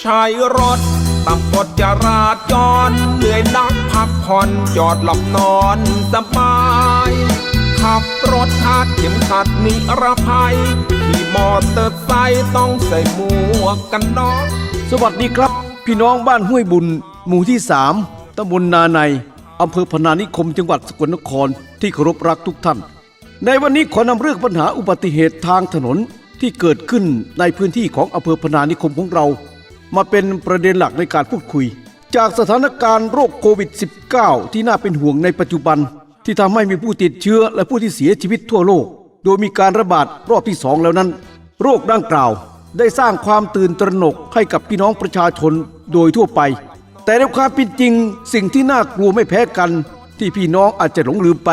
ใช้รถตามกฎจราจรเหนื่อยนักพักผ่อนจอดหลับนอนสบาย ขับรถคาดเข็มขัดนิรภัยขี่มอเตอร์ไซค์ต้องใส่หมวกกันน็อกสวัสดีครับ พี่น้องบ้านห้วยบุญ หมู่ที่3ตำบลนาในอำเภอพนานิคมจังหวัดสกลนครที่เคารพรักทุกท่าน ในวันนี้ขอนำเรื่องปัญหาอุบัติเหตุทางถนนที่เกิดขึ้นในพื้นที่ของอำเภอพนานิคมของเรา มาเป็นประเด็นหลักในการพูดคุย จากสถานการณ์โรคโควิด -19 ที่น่าเป็นห่วงในปัจจุบัน ที่ทำให้มีผู้ติดเชื้อและผู้ที่เสียชีวิตทั่วโลก โดยมีการระบาดรอบที่สองแล้วนั้น โรคดังกล่าว ได้สร้างความตื่นตระหนกให้กับพี่น้องประชาชนโดยทั่วไป แต่ในความเป็นจริง สิ่งที่น่ากลัวไม่แพ้กัน ที่พี่น้องอาจจะหลงลืมไป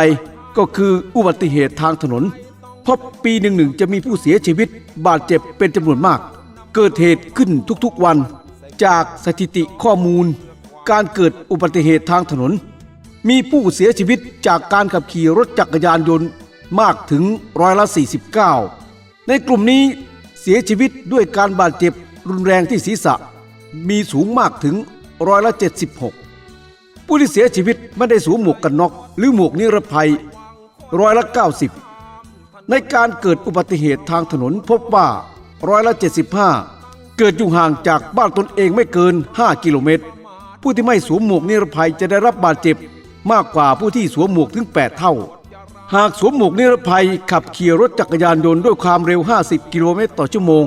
ก็คืออุบัติเหตุทางถนน เพราะปีหนึ่งหนึ่งจะมีผู้เสียชีวิตบาดเจ็บเป็นจำนวนมาก เกิดเหตุขึ้นทุกๆวัน จากสถิติข้อมูล การเกิดอุบัติเหตุทางถนน มีผู้เสียชีวิตจากการขับขี่รถจักรยานยนต์มากถึงร้อยละ 49 ในกลุ่มนี้เสียชีวิตด้วยการบาดเจ็บรุนแรงที่ศีรษะ มีสูงมากถึงร้อยละ 76 ผู้ที่เสียชีวิตไม่ได้สวมหมวกกันน็อกหรือหมวกนิรภัยร้อยละ 90 ในการเกิดอุบัติเหตุทางถนนพบว่าร้อยละ 75 เกิดอยู่ห่างจากบ้านตนเองไม่เกิน 5 กิโลเมตร ผู้ที่ไม่สวมหมวกนิรภัยจะได้รับบาดเจ็บมากกว่าผู้ที่สวมหมวกถึง 8 เท่า หากสวมหมวกนิรภัยขับขี่รถจักรยานยนต์ด้วยความเร็ว 50 กิโลเมตรต่อชั่วโมง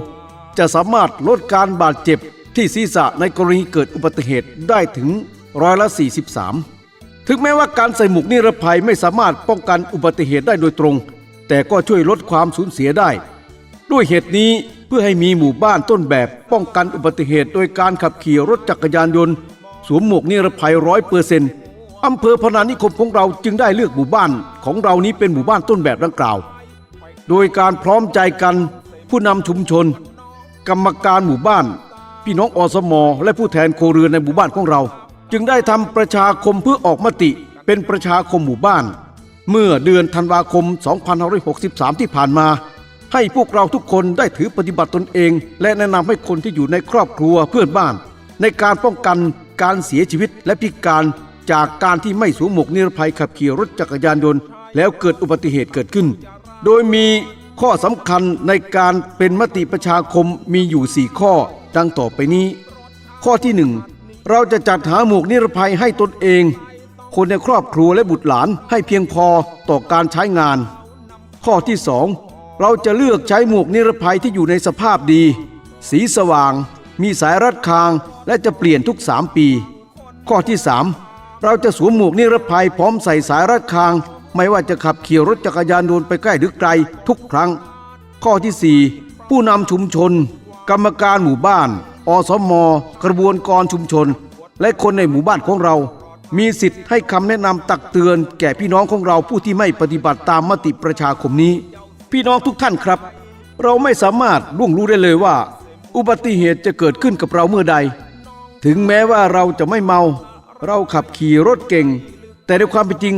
จะสามารถลดการบาดเจ็บที่ศีรษะในกรณีเกิดอุบัติเหตุได้ถึงร้อยละ 43 ถึงแม้ว่าการใส่หมวกนิรภัยไม่สามารถป้องกันอุบัติเหตุได้โดยตรง แต่ก็ช่วยลดความสูญเสียได้ ด้วยเหตุนี้ พื่อให้มีหมู่บ้านต้นแบบป้องกันอุบัติเหตุ โดยการขับขี่รถจักรยานยนต์ สวมหมวกนิรภัยร้อยเปอร์เซ็นต์อำเภอพนานิคมของเราจึงได้เลือกหมู่บ้านของเรานี้เป็นหมู่บ้านต้นแบบดังกล่าว โดยการพร้อมใจกันผู้นำชุมชน กรรมการหมู่บ้าน พี่น้องอสมและผู้แทนโครเรือนในหมู่บ้านของเรา จึงได้ทำประชาคมเพื่อออกมติเป็นประชาคมหมู่บ้าน เมื่อเดือนธันวาคม 2563 ที่ผ่านมา ให้พวกเราทุกคนได้ถือปฏิบัติตนเอง และแนะนำให้คนที่อยู่ในครอบครัวเพื่อนบ้าน ในการป้องกันการเสียชีวิตและพิการจากการที่ไม่สวมหมวกนิรภัยขับขี่รถจักรยานยนต์ แล้วเกิดอุบัติเหตุเกิดขึ้น โดยมีข้อสำคัญในการเป็นมติประชาคมมีอยู่ 4 ข้อดังต่อไปนี้ ข้อที่หนึ่งเราจะจัดหาหมวกนิรภัยให้ตนเอง คนในครอบครัวและบุตรหลานให้เพียงพอต่อการใช้งาน ข้อที่สอง เราจะเลือกใช้หมวกนิรภัยที่อยู่ในสภาพดี สีสว่าง มีสายรัดคางและจะเปลี่ยนทุก3ปี ข้อที่ 3 เราจะสวมหมวกนิรภัยพร้อมใส่สายรัดคาง ไม่ว่าจะขับขี่รถจักรยานยนต์ไปใกล้หรือไกลทุกครั้ง ข้อที่ 4 ผู้นำชุมชน กรรมการหมู่บ้าน อสมกระบวนกรชุมชน และคนในหมู่บ้านของเรา มีสิทธิ์ให้คำแนะนำตักเตือนแก่พี่น้องของเราผู้ที่ไม่ปฏิบัติตามมติประชาคมนี้ พี่น้องทุกท่านครับ เราไม่สามารถล่วงรู้ได้เลยว่า อุบัติเหตุจะเกิดขึ้นกับเราเมื่อใด ถึงแม้ว่าเราจะไม่เมา เราขับขี่รถเก่ง แต่ในความเป็นจริง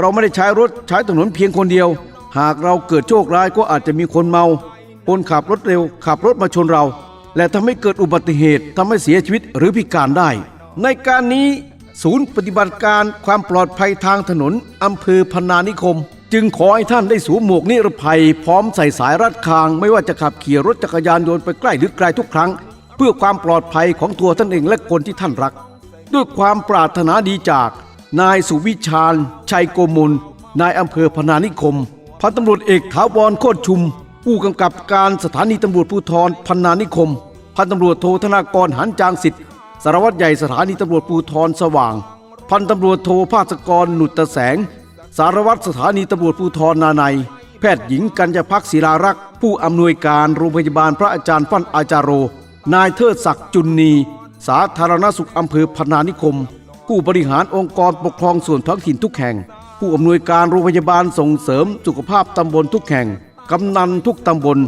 เราไม่ได้ใช้รถใช้ถนนเพียงคนเดียว หากเราเกิดโชคร้ายก็อาจจะมีคนเมา คนขับรถเร็ว ขับรถมาชนเรา และทำให้เกิดอุบัติเหตุทำให้เสียชีวิตหรือพิการได้ ในการนี้ศูนย์ปฏิบัติการความปลอดภัยทางถนนอำเภอพนานิคม จึงขอให้ท่านได้สวมหมวกนิรภัย พร้อมใส่สายรัดคาง ไม่ว่าจะขับขี่รถจักรยานยนต์ไปใกล้หรือไกลทุกครั้ง เพื่อความปลอดภัยของตัวท่านเองและคนที่ท่านรัก ด้วยความปรารถนาดีจาก นายสุวิชาญ ชัยโกมลนายอำเภอพนานิคมพันตำรวจเอกถาวรโคตรชุม ผู้กำกับการสถานีตำรวจภูธรพนานิคม พันตำรวจโทธนากรหันจางสิทธิ์สารวัตรใหญ่สถานีตำรวจภูธรสว่าง พันตำรวจโทภาสกรหนุตตะแสง สารวัตรสถานีตำรวจภูธรนาในแพทย์หญิงกัญญาพักศิลารักษ์ ผู้อำนวยการโรงพยาบาลพระอาจารย์ฟั่นอาจารโร นายเทิดศักดิ์จุนนี สาธารณสุขอำเภอพนานิคม ผู้บริหารองค์กรปกครองส่วนท้องถิ่นทุกแห่ง ผู้อำนวยการโรงพยาบาลส่งเสริมสุขภาพตำบลทุกแห่ง กำนันทุกตำบล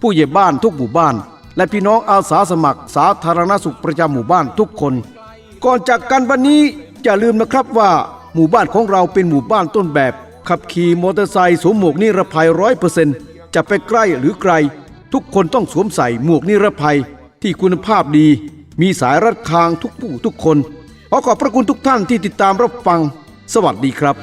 ผู้ใหญ่บ้านทุกหมู่บ้าน และพี่น้องอาสาสมัคร สาธารณสุขประจำหมู่บ้านทุกคน ก่อนจากกันวันนี้อย่าลืมนะครับว่า หมู่บ้านของเราเป็นหมู่บ้านต้นแบบ ขับขี่มอเตอร์ไซค์สวมหมวกนิรภัยร้อยเปอร์เซ็นต์จะไปใกล้หรือไกล ทุกคนต้องสวมใส่หมวกนิรภัยที่คุณภาพดี มีสายรัดคางทุกผู้ทุกคน ขอขอบพระคุณทุกท่านที่ติดตามรับฟัง สวัสดีครับ